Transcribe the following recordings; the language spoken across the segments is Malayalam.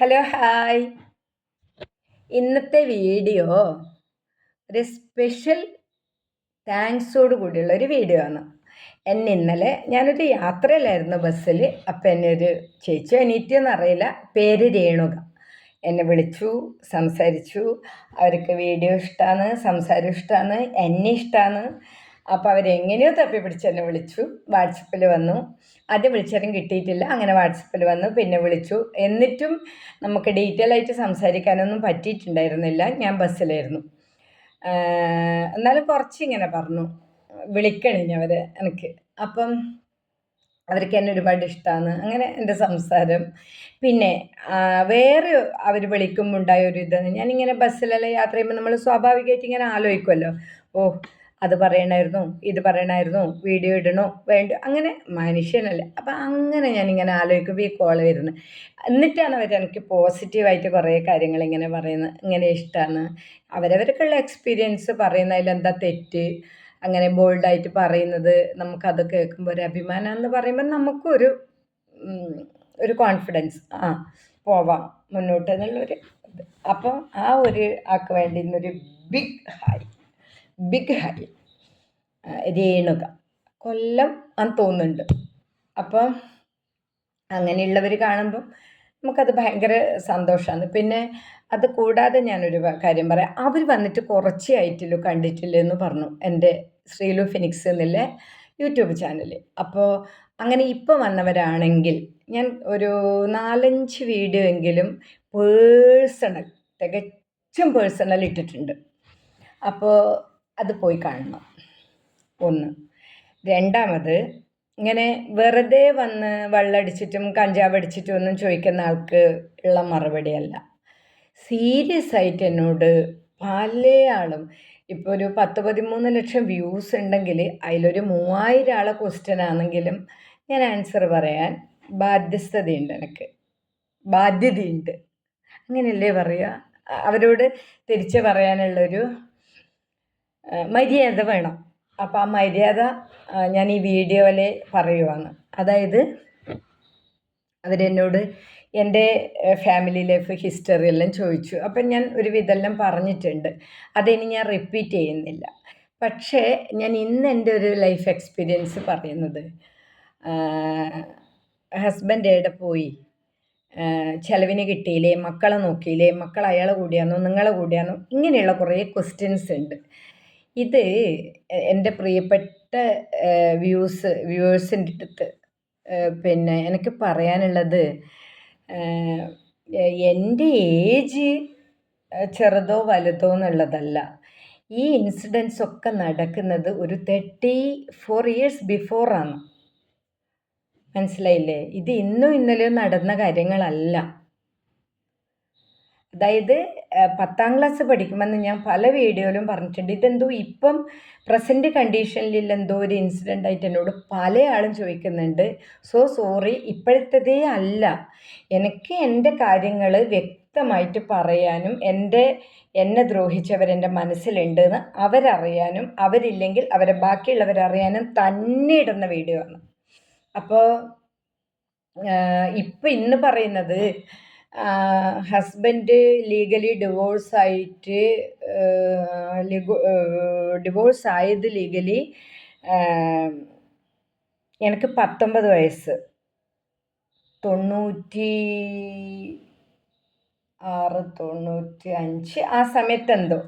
ഹലോ ഹായ് ഇന്നത്തെ വീഡിയോ ഒരു സ്പെഷ്യൽ താങ്ക്സോട് കൂടിയുള്ള ഒരു വീഡിയോ ആണ്. എന്നെ ഇന്നലെ ഞാനൊരു യാത്രയിലായിരുന്നു ബസ്സിൽ അപ്പം എന്നെ ഒരു ചേച്ചി അനീറ്റിയെന്ന് അറിയില്ല. പേര് രേണുക. എന്നെ വിളിച്ചു സംസാരിച്ചു. അവർക്ക് വീഡിയോ ഇഷ്ടമാണ് സംസാരം ഇഷ്ടമാണ് എന്നെ ഇഷ്ടമാണ് അപ്പോൾ അവരെങ്ങനെയോ തപ്പി പിടിച്ചെന്നെ വിളിച്ചു. വാട്സപ്പിൽ വന്നു. ആദ്യം വിളിച്ചാലും കിട്ടിയിട്ടില്ല. അങ്ങനെ വാട്സപ്പിൽ വന്നു. പിന്നെ വിളിച്ചു. എന്നിട്ടും നമുക്ക് ഡീറ്റെയിൽ ആയിട്ട് സംസാരിക്കാനൊന്നും പറ്റിയിട്ടുണ്ടായിരുന്നില്ല. ഞാൻ ബസ്സിലായിരുന്നു. എന്നാലും കുറച്ച് ഇങ്ങനെ പറഞ്ഞു അവരെ എനിക്ക്. അപ്പം അവർക്ക് എന്നെ ഒരുപാട് ഇഷ്ടമാണ് അങ്ങനെ എന്റെ സംസാരം. പിന്നെ വേറെ അവർ വിളിക്കുമ്പോൾ ഉണ്ടായ ഒരു ഇതാണ് ഞാനിങ്ങനെ ബസ്സിലെല്ലാം യാത്ര ചെയ്യുമ്പോൾ നമ്മൾ സ്വാഭാവികമായിട്ട് ഇങ്ങനെ ആലോചിക്കുമല്ലോ ഓ അത് പറയണമായിരുന്നു ഇത് പറയണമായിരുന്നു വീഡിയോ ഇടണോ വേണ്ട അങ്ങനെ മനുഷ്യനല്ലേ. അപ്പം അങ്ങനെ ഞാനിങ്ങനെ ആലോചിക്കുമ്പോൾ ഈ കോൾ വരുന്നത്. എന്നിട്ടാണ് അവർ എനിക്ക് പോസിറ്റീവായിട്ട് കുറേ കാര്യങ്ങൾ ഇങ്ങനെ പറയുന്നത് ഇങ്ങനെ ഇഷ്ടമാണ് അവരവർക്കുള്ള എക്സ്പീരിയൻസ് പറയുന്നതിൽ എന്താ തെറ്റ്? അങ്ങനെ ബോൾഡായിട്ട് പറയുന്നത് നമുക്കത് കേൾക്കുമ്പോൾ ഒരു അഭിമാനം എന്ന് പറയുമ്പോൾ നമുക്കൊരു ഒരു കോൺഫിഡൻസ് ആ പോവാം മുന്നോട്ട് എന്നുള്ളൊരു അപ്പോൾ ആ ഒരു ആൾക്ക് വേണ്ടി ഇന്നൊരു big hi big hi Renuka. Kollam എന്ന് തോന്നുന്നുണ്ട്. അപ്പം അങ്ങനെയുള്ളവർ കാണുമ്പം നമുക്കത് ഭയങ്കര സന്തോഷമാണ് പിന്നെ അത് കൂടാതെ ഞാനൊരു കാര്യം പറയാം. അവർ വന്നിട്ട് കുറച്ചേ ആയിട്ടില്ലോ കണ്ടിട്ടില്ല എന്ന് പറഞ്ഞു എന്റെ ശ്രീലു ഫിനിക്സ് എന്നുള്ള യൂട്യൂബ് ചാനൽ അപ്പോൾ അങ്ങനെ ഇപ്പോൾ വന്നവരാണെങ്കിൽ ഞാൻ ഒരു നാലഞ്ച് വീഡിയോ എങ്കിലും പേഴ്സണൽ തികച്ചും പേഴ്സണൽ ഇട്ടിട്ടുണ്ട്. അപ്പോൾ അത് പോയി കാണണം. ഒന്ന്. രണ്ടാമത് ഇങ്ങനെ വെറുതെ വന്ന് വെള്ളമടിച്ചിട്ടും കഞ്ചാവ് അടിച്ചിട്ടും ഒന്നും ചോദിക്കുന്ന ആൾക്ക് ഉള്ള മറുപടിയല്ല. സീരിയസ് ആയിട്ട് എന്നോട് പല ആളും ഇപ്പോൾ ഒരു പത്ത് പതിമൂന്ന് ലക്ഷം വ്യൂസ് ഉണ്ടെങ്കിൽ അതിലൊരു മൂവായിരം ആളെ ക്വസ്റ്റ്യൻ ആണെങ്കിലും ഞാൻ ആൻസർ പറയാൻ ബാധ്യസ്ഥതയുണ്ട് എനിക്ക്. ബാധ്യതയുണ്ട്. അങ്ങനെയല്ലേ പറയുക അവരോട് തിരിച്ച് പറയാനുള്ളൊരു മര്യാദ വേണം. അപ്പോൾ ആ മര്യാദ ഞാൻ ഈ വീഡിയോയിൽ പറയുവാണ്. അതായത് അവരെന്നോട് എന്റെ ഫാമിലി ലൈഫ് ഹിസ്റ്ററി എല്ലാം ചോദിച്ചു. അപ്പം ഞാൻ ഒരു വിധമെല്ലാം പറഞ്ഞിട്ടുണ്ട്. അതിനി ഞാൻ റിപ്പീറ്റ് ചെയ്യുന്നില്ല. പക്ഷേ ഞാൻ ഇന്ന് എന്റെ ഒരു ലൈഫ് എക്സ്പീരിയൻസ് പറയുന്നത് ഹസ്ബൻഡ് എവിടെ പോയി? ചിലവിന് കിട്ടിയില്ലേ? മക്കളെ നോക്കിയില്ലേ? മക്കൾ അയാളെ കൂടിയാണോ നിങ്ങളെ കൂടിയാണോ ഇങ്ങനെയുള്ള കുറേ ക്വസ്റ്റ്യൻസ് ഉണ്ട്. ഇത് എന്റെ പ്രിയപ്പെട്ട വ്യൂസ് വ്യൂവേഴ്സിന്റെ അടുത്ത് പിന്നെ എനിക്ക് പറയാനുള്ളത് എന്റെ ഏജ് ചെറുതോ വലുതോ എന്നുള്ളതല്ല. ഈ ഇൻസിഡൻസ് ഒക്കെ നടക്കുന്നത് ഒരു തേർട്ടി ഫോർ ഇയേഴ്സ് ബിഫോറാണ് മനസ്സിലായില്ലേ? ഇത് ഇന്നും ഇന്നലെയും നടന്ന കാര്യങ്ങളല്ല. അതായത് പത്താം ക്ലാസ് പഠിക്കുമെന്ന് ഞാൻ പല വീഡിയോയിലും പറഞ്ഞിട്ടുണ്ട്. ഇതെന്തോ ഇപ്പം പ്രസന്റ് കണ്ടീഷനിൽ എന്തോ ഒരു ഇൻസിഡന്റ് ആയിട്ട് എന്നോട് പല ആളും ചോദിക്കുന്നുണ്ട്. സോ സോറി ഇപ്പോഴത്തതേ അല്ല. എനിക്ക് എന്റെ കാര്യങ്ങൾ വ്യക്തമായിട്ട് പറയാനും എന്റെ എന്നെ ദ്രോഹിച്ചവരെന്റെ മനസ്സിലുണ്ട് എന്ന് അവരറിയാനും അവരില്ലെങ്കിൽ അവരെ ബാക്കിയുള്ളവരറിയാനും തന്നെ ഇടുന്ന വീഡിയോ ആണ്. അപ്പോൾ ഇപ്പം ഇന്ന് പറയുന്നത് ഹസ്ബൻഡ് ലീഗലി ഡിവോഴ്സ് ആയിട്ട് ഡിവോഴ്സ് ആയത് ലീഗലി എനിക്ക് പത്തൊമ്പത് വയസ്സ്. തൊണ്ണൂറ്റി ആറ് തൊണ്ണൂറ്റി അഞ്ച് ആ സമയത്ത് എന്തോ.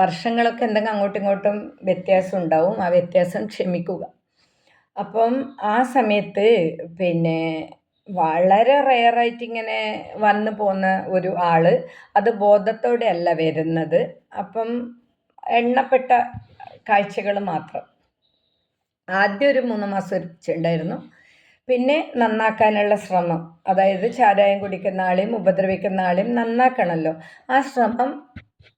വർഷങ്ങളൊക്കെ എന്തെങ്കിലും അങ്ങോട്ടും ഇങ്ങോട്ടും വ്യത്യാസം ഉണ്ടാവും. ആ വ്യത്യാസം ക്ഷമിക്കുക. അപ്പം ആ സമയത്ത് പിന്നെ വളരെ റെയറായിട്ട് ഇങ്ങനെ വന്നു പോകുന്ന ഒരു ആൾ. അത് ബോധത്തോടെ അല്ല വരുന്നത്. അപ്പം എണ്ണപ്പെട്ട കാഴ്ചകൾ മാത്രം. ആദ്യം ഒരു മൂന്ന് മാസം ഉണ്ടായിരുന്നു പിന്നെ നന്നാക്കാനുള്ള ശ്രമം. അതായത് ചാരായം കുടിക്കുന്ന ആളെയും ഉപദ്രവിക്കുന്ന ആളെയും നന്നാക്കണമല്ലോ ആ ശ്രമം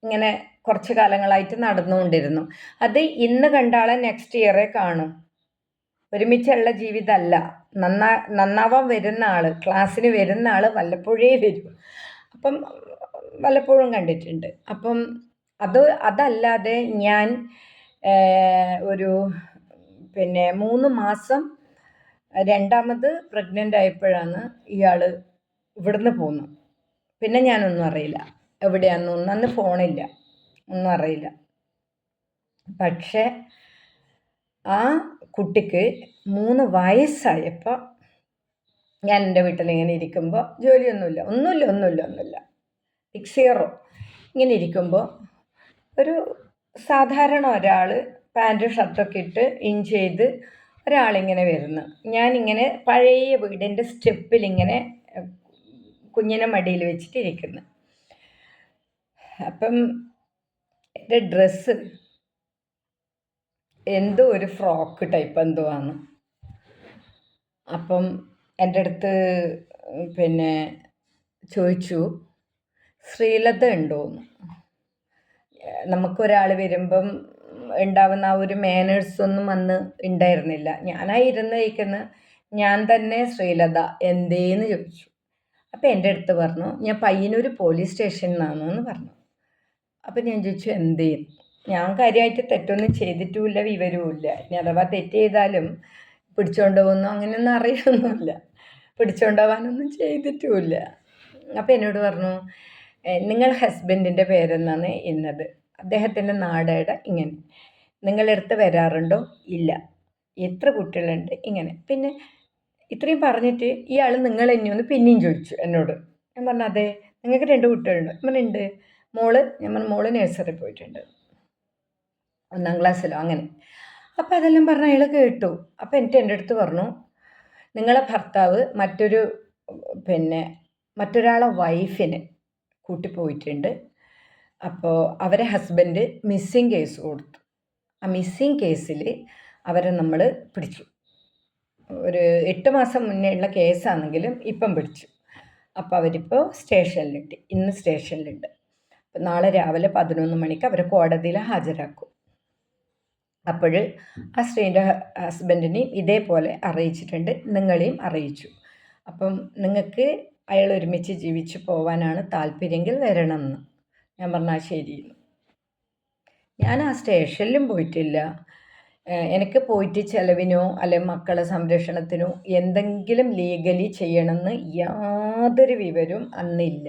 ഇങ്ങനെ കുറച്ച് കാലങ്ങളായിട്ട് നടന്നുകൊണ്ടിരുന്നു. അത് ഇന്ന് കണ്ട ആളെ നെക്സ്റ്റ് ഇയറേ കാണും. ഒരുമിച്ചുള്ള ജീവിതമല്ല. നന്നാ നന്നാവാൻ വരുന്ന ആൾ ക്ലാസ്സിന് വരുന്ന ആൾ വല്ലപ്പോഴേ വരും. അപ്പം വല്ലപ്പോഴും കണ്ടിട്ടുണ്ട്. അപ്പം അത് അതല്ലാതെ ഞാൻ ഒരു പിന്നെ മൂന്ന് മാസം രണ്ടാമത് പ്രഗ്നന്റ് ആയപ്പോഴാണ് ഇയാൾ ഇവിടുന്ന് പോകുന്നത് പിന്നെ ഞാനൊന്നും അറിയില്ല. എവിടെയാണെന്നൊന്നും അന്ന് ഫോണില്ല. ഒന്നും അറിയില്ല. പക്ഷേ ആ കുട്ടിക്ക് മൂന്ന് വയസ്സായപ്പോൾ ഞാൻ എന്റെ വീട്ടിൽ ഇങ്ങനെ ഇരിക്കുമ്പോൾ ജോലിയൊന്നുമില്ല ഒന്നുമില്ല ഒന്നുമില്ല ഒന്നുമില്ല. സിക്സ് സീറോ ഇങ്ങനെ ഇരിക്കുമ്പോൾ ഒരു സാധാരണ ഒരാൾ പാന്റും ഷർട്ടൊക്കെ ഇട്ട് ഇൻ ചെയ്ത് ഒരാളിങ്ങനെ വരുന്നു. ഞാനിങ്ങനെ പഴയ വീടിന്റെ സ്റ്റെപ്പിലിങ്ങനെ കുഞ്ഞിനെ മടിയിൽ വെച്ചിട്ട് ഇരിക്കുന്നു അപ്പം എന്റെ ഡ്രസ്സ് എന്തോ ഒരു ഫ്രോക്ക് ടൈപ്പ് എന്തോ ആണ്. അപ്പം എന്റെ അടുത്ത് പിന്നെ ചോദിച്ചു ശ്രീലത ഉണ്ടോയെന്ന് നമുക്കൊരാൾ വരുമ്പം ഉണ്ടാവുന്ന ആ ഒരു മാനേഴ്സൊന്നും അന്ന് ഉണ്ടായിരുന്നില്ല. ഞാനാ ഇരുന്ന് കഴിക്കുന്ന ഞാൻ തന്നെ ശ്രീലത എന്തേന്ന്? ചോദിച്ചു. അപ്പം എന്റെ അടുത്ത് പറഞ്ഞു ഞാൻ പയ്യന്നൂർ പോലീസ് സ്റ്റേഷനിൽ നിന്നാണെന്ന് പറഞ്ഞു. അപ്പം ഞാൻ ചോദിച്ചു എന്തേ ഞാൻ കാര്യമായിട്ട് തെറ്റൊന്നും ചെയ്തിട്ടുമില്ല വിവരവുമില്ല. ഇനി അഥവാ തെറ്റ് ചെയ്താലും പിടിച്ചോണ്ട് പോകുന്നു അങ്ങനെയൊന്നും അറിയൊന്നുമില്ല പിടിച്ചോണ്ട് പോകാനൊന്നും ചെയ്തിട്ടുമില്ല. അപ്പം എന്നോട് പറഞ്ഞു നിങ്ങൾ ഹസ്ബൻഡിന്റെ പേരെന്നാണ് ഇന്നത് അദ്ദേഹത്തിന്റെ നാടേട ഇങ്ങനെ. നിങ്ങളെടുത്ത് വരാറുണ്ടോ? ഇല്ല. എത്ര കുട്ടികളുണ്ട്? ഇങ്ങനെ. പിന്നെ ഇത്രയും പറഞ്ഞിട്ട് ഇയാൾ നിങ്ങൾ എന്നെ ഒന്ന് പിന്നെയും ചോദിച്ചു എന്നോട്. ഞാൻ പറഞ്ഞു അതെ നിങ്ങൾക്ക് രണ്ട് കുട്ടികളുണ്ട്. ഞാൻ പറഞ്ഞു മോൾ ഞാൻ പറഞ്ഞു മോൾ നഴ്സറി പോയിട്ടുണ്ട്. ഒന്നാം ക്ലാസ്സിലോ അങ്ങനെ. അപ്പോൾ അതെല്ലാം പറഞ്ഞ് അയാൾ കേട്ടു. അപ്പോൾ എന്നിട്ട് എന്റെ അടുത്ത് പറഞ്ഞു നിങ്ങളെ ഭർത്താവ് മറ്റൊരു പിന്നെ മറ്റൊരാളെ വൈഫിന് കൂട്ടിപ്പോയിട്ടുണ്ട് അപ്പോൾ അവരെ ഹസ്ബൻഡ് മിസ്സിങ് കേസ് കൊടുത്തു. ആ മിസ്സിങ് കേസിൽ അവരെ നമ്മൾ പിടിച്ചു. ഒരു എട്ട് മാസം മുന്നേ ഉള്ള കേസാണെങ്കിലും ഇപ്പം പിടിച്ചു. അപ്പോൾ അവരിപ്പോൾ സ്റ്റേഷനിലുണ്ട് ഇന്ന് സ്റ്റേഷനിലുണ്ട്. നാളെ രാവിലെ പതിനൊന്ന് മണിക്ക് അവരെ കോടതിയിൽ ഹാജരാക്കും. അപ്പോൾ ആ സ്ത്രീന്റെ ഹസ്ബൻഡിനെയും ഇതേപോലെ അറിയിച്ചിട്ടുണ്ട് നിങ്ങളെയും അറിയിച്ചു. അപ്പം നിങ്ങൾക്ക് അയാൾ ഒരുമിച്ച് ജീവിച്ചു പോവാനാണ് താല്പര്യമെങ്കിൽ വരണം എന്ന് ഞാൻ പറഞ്ഞാൽ ശരി ഞാൻ ആ സ്റ്റേഷനിലും പോയിട്ടില്ല. എനിക്ക് പോയിട്ട് ചിലവിനോ അല്ലെ മക്കളെ സംരക്ഷണത്തിനോ എന്തെങ്കിലും ലീഗലി ചെയ്യണമെന്ന് യാതൊരു വിവരവും അന്നില്ല.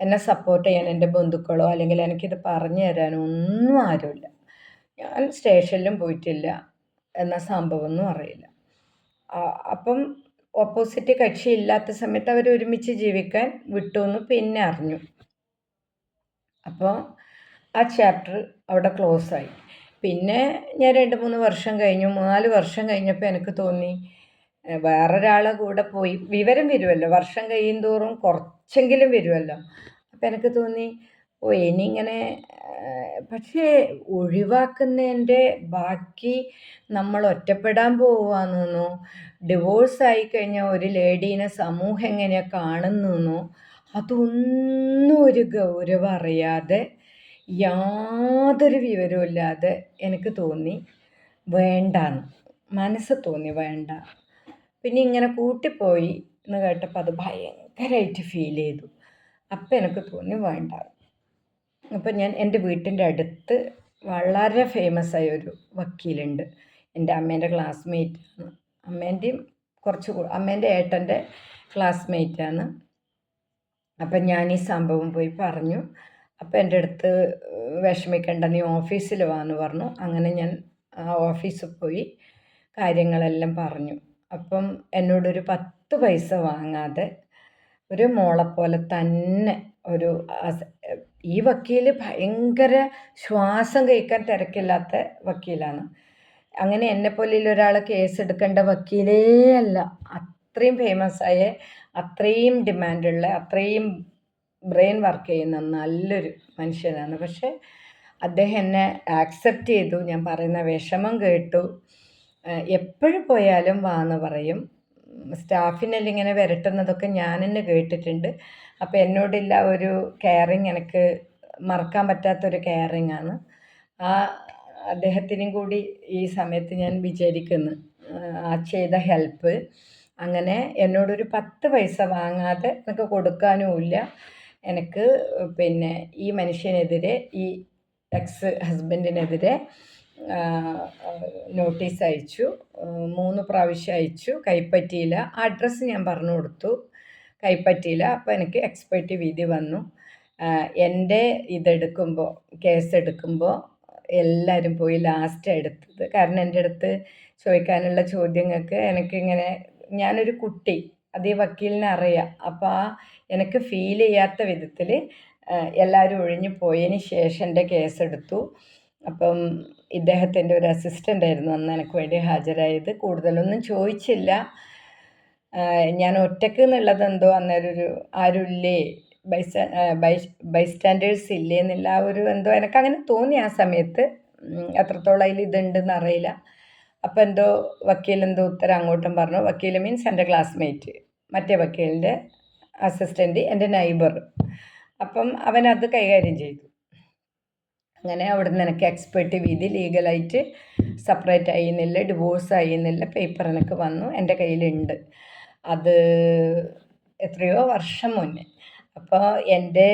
എന്നെ സപ്പോർട്ട് ചെയ്യാൻ എന്റെ ബന്ധുക്കളോ അല്ലെങ്കിൽ എനിക്കിത് പറഞ്ഞു തരാനോ ഒന്നും ആരുമില്ല. ഞാൻ സ്റ്റേഷനിലും പോയിട്ടില്ല എന്ന സംഭവമൊന്നും അറിയില്ല. അപ്പം ഓപ്പോസിറ്റ് കക്ഷി ഇല്ലാത്ത സമയത്ത് അവർ ഒരുമിച്ച് ജീവിക്കാൻ വിട്ടു എന്ന് പിന്നെ അറിഞ്ഞു. അപ്പോൾ ആ ചാപ്റ്റർ അവിടെ ക്ലോസ് ആയി. പിന്നെ ഞാൻ രണ്ട് മൂന്ന് വർഷം കഴിഞ്ഞു. നാല് വർഷം കഴിഞ്ഞപ്പോൾ എനിക്ക് തോന്നി വേറൊരാളെ കൂടെ പോയി. വിവരം വരുമല്ലോ. വർഷം കഴിയും തോറും കുറച്ചെങ്കിലും വരുമല്ലോ. അപ്പം എനിക്ക് തോന്നി ഓ ഇനി ഇങ്ങനെ പക്ഷേ ഒഴിവാക്കുന്നതിന്റെ ബാക്കി നമ്മൾ ഒറ്റപ്പെടാൻ പോവാന്നോ ഡിവോഴ്സ് ആയി കഴിഞ്ഞാൽ ഒരു ലേഡീനെ സമൂഹം എങ്ങനെയാണ് കാണുന്നു അതൊന്നും ഒരു ഗൗരവം അറിയാതെ യാതൊരു വിവരവുമില്ലാതെ എനിക്ക് തോന്നി. വേണ്ടാന്ന്. മനസ്സ് തോന്നി വേണ്ട. പിന്നെ ഇങ്ങനെ കൂട്ടിപ്പോയി എന്ന് കേട്ടപ്പോൾ അത് ഭയങ്കരമായിട്ട് ഫീൽ ചെയ്തു. അപ്പം എനിക്ക് തോന്നി വേണ്ട അപ്പം ഞാൻ എന്റെ വീട്ടിന്റെ അടുത്ത് വളരെ ഫേമസ് ആയ ഒരു വക്കീലുണ്ട്. എന്റെ അമ്മേന്റെ ക്ലാസ്മേറ്റ് അമ്മേന്റെയും കുറച്ച് അമ്മേന്റെ ഏട്ടന്റെ ക്ലാസ്മേറ്റ് ആണ്. അപ്പം ഞാൻ ഈ സംഭവം പോയി പറഞ്ഞു. അപ്പം എന്റെ അടുത്ത് വിഷമിക്കേണ്ട നീ ഓഫീസിൽ വാന്ന് പറഞ്ഞു. അങ്ങനെ ഞാൻ ആ ഓഫീസിൽ പോയി കാര്യങ്ങളെല്ലാം പറഞ്ഞു. അപ്പം എന്നോടൊരു പത്ത് പൈസ വാങ്ങാതെ ഒരു മോളെപ്പോലെ തന്നെ ഒരു ഈ വക്കീൽ ഭയങ്കര ശ്വാസം കഴിക്കാൻ തിരക്കില്ലാത്ത വക്കീലാണ്. അങ്ങനെ എന്നെപ്പോലെയുള്ള ഒരാൾ കേസ് എടുക്കേണ്ട വക്കീലേ അല്ല. അത്രയും ഫേമസ് ആയ അത്രയും ഡിമാൻഡുള്ള അത്രയും ബ്രെയിൻ വർക്ക് ചെയ്യുന്ന നല്ലൊരു മനുഷ്യനാണ്. പക്ഷേ അദ്ദേഹം എന്നെ ആക്സെപ്റ്റ് ചെയ്തു. ഞാൻ പറയുന്ന വിഷമം കേട്ടു. എപ്പോഴും പോയാലും വാ എന്ന് പറയും. സ്റ്റാഫിനെല്ലാം ഇങ്ങനെ വരട്ടുന്നതൊക്കെ ഞാൻ തന്നെ കേട്ടിട്ടുണ്ട്. അപ്പോൾ എന്നോടുള്ള ഒരു കെയറിങ് എനിക്ക് മറക്കാൻ പറ്റാത്തൊരു കെയറിങ് ആണ്. ആ അദ്ദേഹത്തിനും കൂടി ഈ സമയത്ത് ഞാൻ വിചാരിക്കുന്നു. ആ ചെയ്ത ഹെൽപ്പ് അങ്ങനെ എന്നോടൊരു പത്ത് പൈസ വാങ്ങാതെ എനിക്ക് കൊടുക്കാനുമില്ല എനിക്ക് പിന്നെ ഈ മനുഷ്യനെതിരെ ഈ എക്സ് ഹസ്ബൻഡിനെതിരെ നോട്ടീസ് അയച്ചു. മൂന്ന് പ്രാവശ്യം അയച്ചു. കൈപ്പറ്റിയില്ല അഡ്രസ്സ് ഞാൻ പറഞ്ഞു കൊടുത്തു. കൈപ്പറ്റിയില്ല അപ്പോൾ എനിക്ക് എക്സ്പെർട്ടി വിധി വന്നു. എന്റെ ഇതെടുക്കുമ്പോൾ കേസ് എടുക്കുമ്പോൾ എല്ലാവരും പോയി ലാസ്റ്റ് എടുത്തത്. കാരണം എന്റെ അടുത്ത് ചോദിക്കാനുള്ള ചോദ്യങ്ങൾക്ക് എനിക്കിങ്ങനെ ഞാനൊരു കുട്ടി അതേ വക്കീലിനെ അറിയാം. അപ്പോൾ ആ എനിക്ക് ഫീൽ ചെയ്യാത്ത വിധത്തിൽ എല്ലാവരും ഒഴിഞ്ഞു പോയതിന് ശേഷം എന്റെ കേസെടുത്തു അപ്പം ഇദ്ദേഹത്തിന്റെ ഒരു അസിസ്റ്റന്റ് ആയിരുന്നു അന്ന് എനിക്ക് വേണ്ടി ഹാജരായത്. കൂടുതലൊന്നും ചോദിച്ചില്ല. ഞാൻ ഒറ്റയ്ക്ക് എന്നുള്ളത് എന്തോ അന്നേരം ഒരു ആരുമില്ലേ ബൈസ്റ്റാ ബൈ ബൈസ്റ്റാൻഡേഴ്സ് ഇല്ലേ എന്നുള്ള ആ ഒരു എന്തോ എനിക്കങ്ങനെ തോന്നി ആ സമയത്ത്. എത്രത്തോളം അതിൽ ഇതുണ്ടെന്ന് അറിയില്ല. അപ്പം എന്തോ വക്കീൽ എന്തോ ഉത്തരം അങ്ങോട്ടും പറഞ്ഞു. വക്കീൽ മീൻസ് എന്റെ ക്ലാസ്മേറ്റ് മറ്റേ വക്കീലിന്റെ അസിസ്റ്റന്റ് എന്റെ നൈബർ അപ്പം അവനത് കൈകാര്യം ചെയ്തു. അങ്ങനെ അവിടെ നിന്ന് എനിക്ക് എക്സ്പെർട്ട് വിധി ലീഗലായിട്ട് സെപ്പറേറ്റ് ആയിരുന്നില്ല ഡിവോഴ്സ് ആയിരുന്നില്ല പേപ്പർ എനിക്ക് വന്നു എന്റെ കയ്യിലുണ്ട്. അത് എത്രയോ വർഷം മുന്നേ. അപ്പോൾ എന്റെ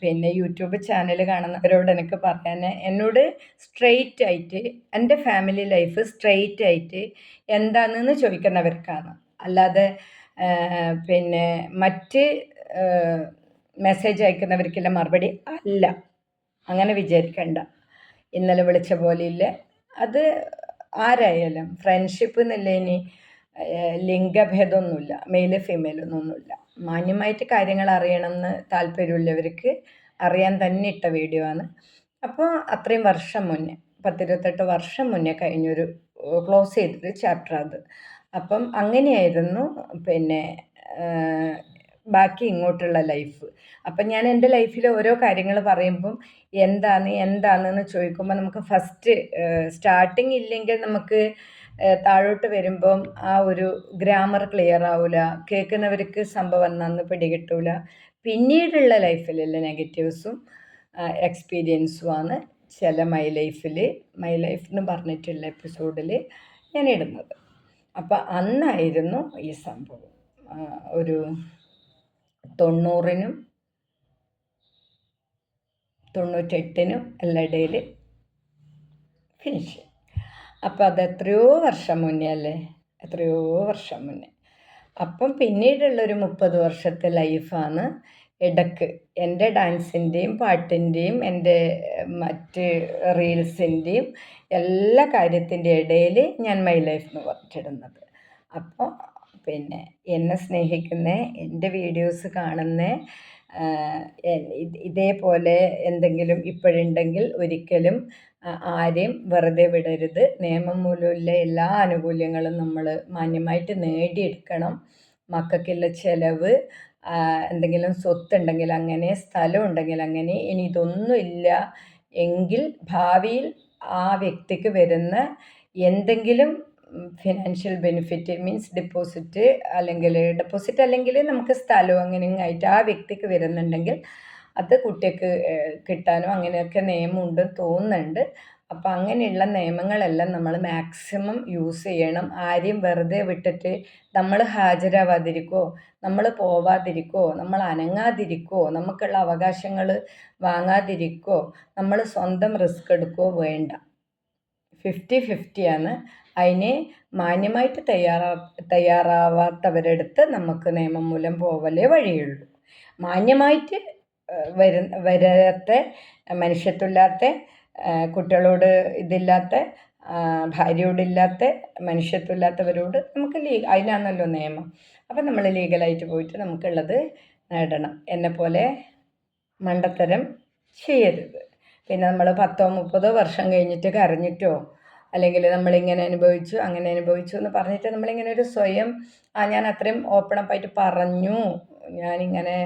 പിന്നെ യൂട്യൂബ് ചാനൽ കാണുന്നവരോട് എനിക്ക് പറയാൻ എന്നോട് സ്ട്രെയിറ്റ് ആയിട്ട് എന്റെ ഫാമിലി ലൈഫ് സ്ട്രെയിറ്റ് ആയിട്ട് എന്താണെന്ന് ചോദിക്കുന്നവർക്കാണ്. അല്ലാതെ പിന്നെ മറ്റ് മെസ്സേജ് അയക്കുന്നവർക്കുള്ള മറുപടി അല്ല. അങ്ങനെ വിചാരിക്കണ്ട. ഇന്നലെ വിളിച്ച പോലെ പോലെയില്ല. അത് ആരായാലും ഫ്രണ്ട്ഷിപ്പ് എന്നില്ല ഇനി ലിംഗഭേദമൊന്നുമില്ല. മെയിൽ ഫീമെയിൽ ഒന്നുമില്ല മാന്യമായിട്ട് കാര്യങ്ങൾ അറിയണമെന്ന് താല്പര്യമുള്ളവർക്ക് അറിയാൻ തന്നെ ഇട്ട വീഡിയോ ആണ്. അപ്പോൾ അത്രയും വർഷം മുന്നേ പത്തിരുപത്തെട്ട് വർഷം മുന്നേ കഴിഞ്ഞൊരു ക്ലോസ് ചെയ്തൊരു ചാപ്റ്റർ അത്. അപ്പം അങ്ങനെയായിരുന്നു പിന്നെ ബാക്കി ഇങ്ങോട്ടുള്ള ലൈഫ് അപ്പം ഞാൻ എന്റെ ലൈഫിൽ ഓരോ കാര്യങ്ങൾ പറയുമ്പം എന്താണ് എന്താണെന്ന് ചോദിക്കുമ്പോൾ നമുക്ക് ഫസ്റ്റ് സ്റ്റാർട്ടിങ് ഇല്ലെങ്കിൽ നമുക്ക് താഴോട്ട് വരുമ്പം ആ ഒരു ഗ്രാമർ ക്ലിയർ ആവില്ല കേൾക്കുന്നവർക്ക് സംഭവം നന്ന് പിടികിട്ടൂല. പിന്നീടുള്ള ലൈഫിലുള്ള നെഗറ്റീവ്സും എക്സ്പീരിയൻസുമാണ് ചില മൈ ലൈഫിൽ മൈ ലൈഫ് എന്ന് പറഞ്ഞിട്ടുള്ള എപ്പിസോഡിൽ ഞാൻ ഇടുന്നത്. അപ്പം അന്നായിരുന്നു ഈ സംഭവം. ഒരു തൊണ്ണൂറിനും തൊണ്ണൂറ്റെട്ടിനും എല്ലാം ഇടയിൽ ഫിനിഷ് അപ്പോൾ അത് എത്രയോ വർഷം മുന്നേ അല്ലേ? എത്രയോ വർഷം മുന്നേ. അപ്പം പിന്നീടുള്ളൊരു മുപ്പത് വർഷത്തെ ലൈഫാണ് ഇടയ്ക്ക്. എന്റെ ഡാൻസിന്റെയും പാട്ടിന്റെയും എന്റെ മറ്റ് റീൽസിന്റെയും എല്ലാ കാര്യത്തിന്റെ ഇടയിൽ ഞാൻ മൈ ലൈഫ് എന്ന് പറഞ്ഞിടുന്നത് അപ്പോൾ പിന്നെ എന്നെ സ്നേഹിക്കുന്ന എന്റെ വീഡിയോസ് കാണുന്ന ഇതേപോലെ എന്തെങ്കിലും ഇപ്പോഴുണ്ടെങ്കിൽ ഒരിക്കലും ആരെയും വെറുതെ വിടരുത്. നിയമം മൂലമുള്ള എല്ലാ ആനുകൂല്യങ്ങളും നമ്മൾ മാന്യമായിട്ട് നേടിയെടുക്കണം. മക്കൾക്കുള്ള ചിലവ് എന്തെങ്കിലും സ്വത്തുണ്ടെങ്കിൽ അങ്ങനെ സ്ഥലം ഉണ്ടെങ്കിൽ അങ്ങനെ ഇനി ഇതൊന്നുമില്ല എങ്കിൽ ഭാവിയിൽ ആ വ്യക്തിക്ക് വരുന്ന എന്തെങ്കിലും ഫിനാൻഷ്യൽ ബെനിഫിറ്റ് മീൻസ് ഡെപ്പോസിറ്റ് അല്ലെങ്കിൽ ഡെപ്പോസിറ്റ് അല്ലെങ്കിൽ നമുക്ക് സ്ഥലവും അങ്ങനെ ആയിട്ട് ആ വ്യക്തിക്ക് വരുന്നുണ്ടെങ്കിൽ അത് കുട്ടിക്ക് കിട്ടാനും അങ്ങനെയൊക്കെ നിയമമുണ്ട് തോന്നുന്നുണ്ട്. അപ്പം അങ്ങനെയുള്ള നിയമങ്ങളെല്ലാം നമ്മൾ മാക്സിമം യൂസ് ചെയ്യണം. ആരെയും വെറുതെ വിട്ടിട്ട് നമ്മൾ ഹാജരാവാതിരിക്കോ നമ്മൾ പോവാതിരിക്കോ നമ്മൾ അനങ്ങാതിരിക്കോ നമുക്കുള്ള അവകാശങ്ങൾ വാങ്ങാതിരിക്കോ നമ്മൾ സ്വന്തം റിസ്ക് എടുക്കോ വേണ്ട. ഫിഫ്റ്റി ഫിഫ്റ്റിയാണ് അതിന് മാന്യമായിട്ട് തയ്യാറാ തയ്യാറാവാത്തവരെടുത്ത് നമുക്ക് നിയമം മൂലം പോവലേ വഴിയുള്ളൂ. മാന്യമായിട്ട് വര വരാത്ത മനുഷ്യത്വമില്ലാത്ത കുട്ടികളോട് ഇതില്ലാത്ത ഭാര്യയോടില്ലാത്ത മനുഷ്യത്വമില്ലാത്തവരോട് നമുക്ക് ലീ അതിനാണല്ലോ നിയമം. അപ്പം നമ്മൾ ലീഗലായിട്ട് പോയിട്ട് നമുക്കുള്ളത് നേടണം. എന്നെപ്പോലെ മണ്ടത്തരം ചെയ്യരുത്. പിന്നെ നമ്മൾ പത്തോ മുപ്പതോ വർഷം കഴിഞ്ഞിട്ട് കരഞ്ഞിട്ടോ അല്ലെങ്കിൽ നമ്മളിങ്ങനെ അനുഭവിച്ചു അങ്ങനെ അനുഭവിച്ചു എന്ന് പറഞ്ഞിട്ട് നമ്മളിങ്ങനെ ഒരു സ്വയം ആ ഞാൻ അത്രയും ഓപ്പൺ അപ്പായിട്ട് പറഞ്ഞു. ഞാനിങ്ങനെ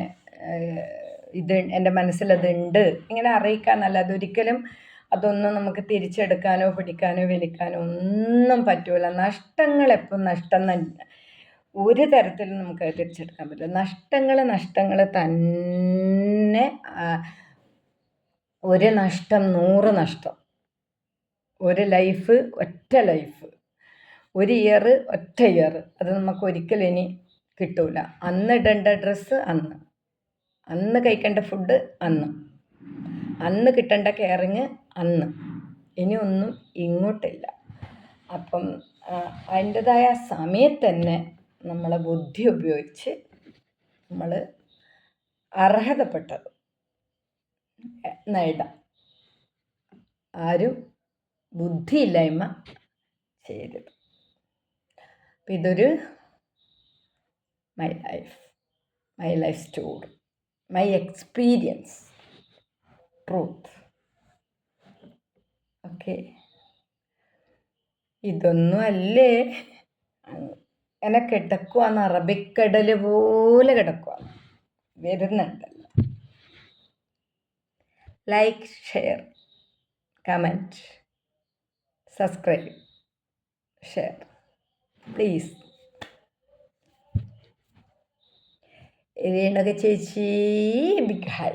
ഇത് എന്റെ മനസ്സിലതുണ്ട് ഇങ്ങനെ അറിയിക്കാൻ നല്ല അതൊരിക്കലും അതൊന്നും നമുക്ക് തിരിച്ചെടുക്കാനോ പിടിക്കാനോ വലിക്കാനോ ഒന്നും പറ്റൂല. നഷ്ടങ്ങൾ എപ്പം നഷ്ടം തന്നെ ഒരു തരത്തിലും നമുക്ക് തിരിച്ചെടുക്കാൻ പറ്റില്ല. നഷ്ടങ്ങൾ നഷ്ടങ്ങൾ തന്നെ ഒരു നഷ്ടം നൂറ് നഷ്ടം. ഒരു ലൈഫ് ഒറ്റ ലൈഫ്. ഒരു ഇയർ ഒറ്റ ഇയർ അത് നമുക്ക് ഒരിക്കലും ഇനി കിട്ടൂല. അന്ന് ഇടേണ്ട ഡ്രസ്സ് അന്ന്. അന്ന് കഴിക്കേണ്ട ഫുഡ് അന്ന്. അന്ന് കിട്ടേണ്ട കെയറിങ് അന്ന്. ഇനി ഒന്നും ഇങ്ങോട്ടില്ല. അപ്പം അതിന്റെതായ സമയത്ത് തന്നെ നമ്മളെ ബുദ്ധി ഉപയോഗിച്ച് നമ്മൾ അർഹതപ്പെട്ടത്. നേടാം. ആരും ബുദ്ധിയില്ലായ്മ ചെയ്യരുത്. അപ്പം ഇതൊരു my life my life story my experience truth okay ഇതൊന്നും അല്ലേ? അങ്ങനെ കിടക്കുവാന്ന് അറബിക്കടൽ പോലെ കിടക്കുവാന്ന്. വരുന്നുണ്ടല്ലോ. Like share comment subscribe share please Renuka ചേച്ചി ബിഗ് ഹൈ